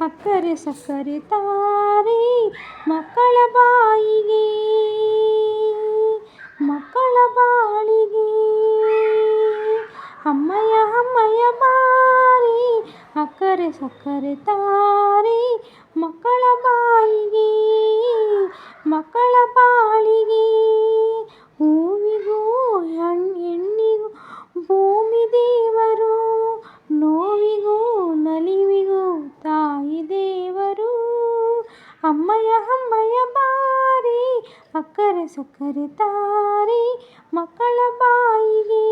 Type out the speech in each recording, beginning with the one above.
ಅಕ್ಕರೆ ಸಕ್ಕರೆ ತಾರೆ ಮಕ್ಕಳ ಬಾಯಿಗೆ ಮಕ್ಕಳ ಬಾಳಿಗೆ ಅಮ್ಮಯ್ಯ ಅಮ್ಮಯ್ಯ ಬಾರಿ ಅಕ್ಕರೆ ಸಕ್ಕರೆ ತಾರೆ ಮಕ್ಕಳ ಬಾಯಿಗೆ ಮಕ್ಕಳ ಬಾಳಿಗೆ ಅಮ್ಮಯ್ಯ ಅಮ್ಮಯ್ಯ ಬಾರಿ ಅಕ್ಕರೆ ಸಕ್ಕರೆ ತಾರಿ ಮಕ್ಕಳ ಬಾಯಿಗೆ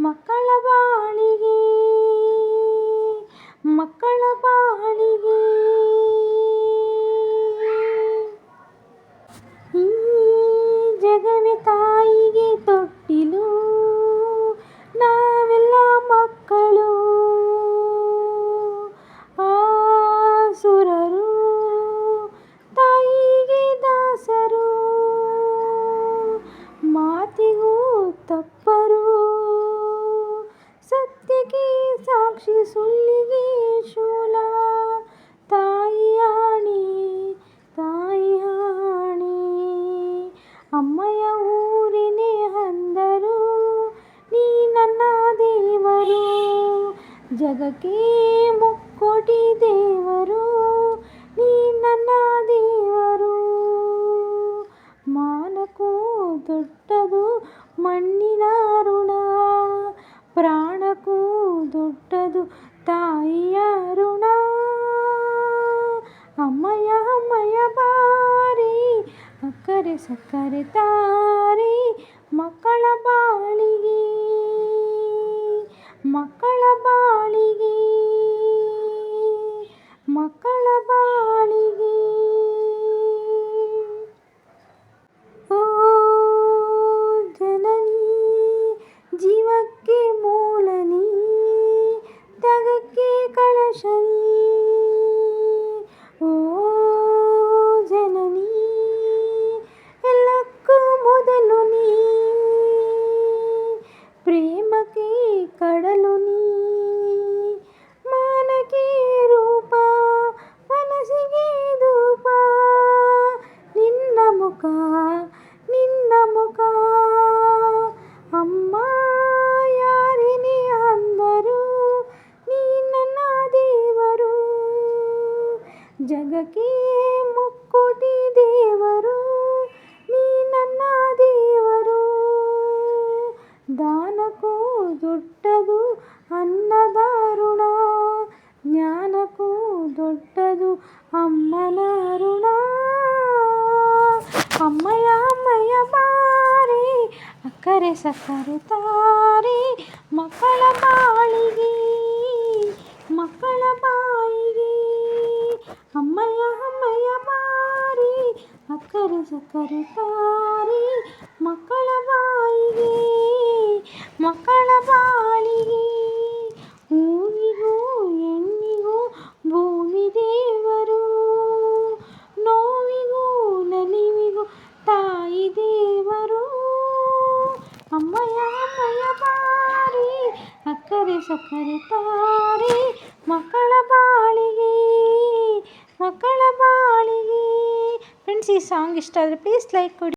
ಮಕ್ಕಳ ಬಾಳಿಗೆ ಮಕ್ಕಳ ಬಾಳಿಗೆ. ಜಗಕ್ಕೆ ಮುಕ್ಕೋಟಿ ದೇವರು ನೀ ನನ್ನ ದೇವರು ಮಾನಕ್ಕೂ ದೊಡ್ಡದು ಮಣ್ಣಿನ ಋಣ ಪ್ರಾಣಕ್ಕೂ ದೊಡ್ಡದು ತಾಯಿಯ ಋಣ ಅಮ್ಮಯ್ಯ ಅಮ್ಮಯ್ಯ ಬಾರಿ ಅಕ್ಕರೆ ಸಕ್ಕರೆ ತಾರೆ ಮಕ್ಕಳ ಬಾಳಿಗೆ ಮಕ್ಕಳ ಜಗಕ್ಕೆ ಮುಕ್ಕೋಟಿ ದೇವರು ನೀ ನನ್ನ ದೇವರು ದಾನಕ್ಕೂ ದೊಡ್ಡದು ಅನ್ನದ ಋಣ ಜ್ಞಾನಕ್ಕೂ ದೊಡ್ಡದು ಅಮ್ಮನ ಋಣ ಅಮ್ಮಯ್ಯ ಅಮ್ಮಯ್ಯ ಬಾರಿ ಅಕ್ಕರೆ ಸಕ್ಕರೆ ತಾರೆ ಮಕ್ಕಳ ಬಾಳಿಗೆ ಸಕ್ಕರೆ ಮಕ್ಕಳ ಬಾಯಿಗೆ, ಮಕ್ಕಳ ಬಾಳಿಗೆ. ಹೂವಿಗೂ ಎಣ್ಣಿಗೂ ಭೂಮಿ ದೇವರು. ನೋವಿಗೂ, ನಲಿವಿಗೂ, ತಾಯಿ ದೇವರು. ಅಮ್ಮಯ್ಯ ಅಮ್ಮಯ್ಯ ಬಾರಿ, ಅಕ್ಕರೆ ಸಕ್ಕರೆ ತಾರೆ. ಈ ಸಾಂಗ್ ಇಷ್ಟ ಆದರೆ ಪ್ಲೀಸ್ ಲೈಕ್ ಕೊಡಿ.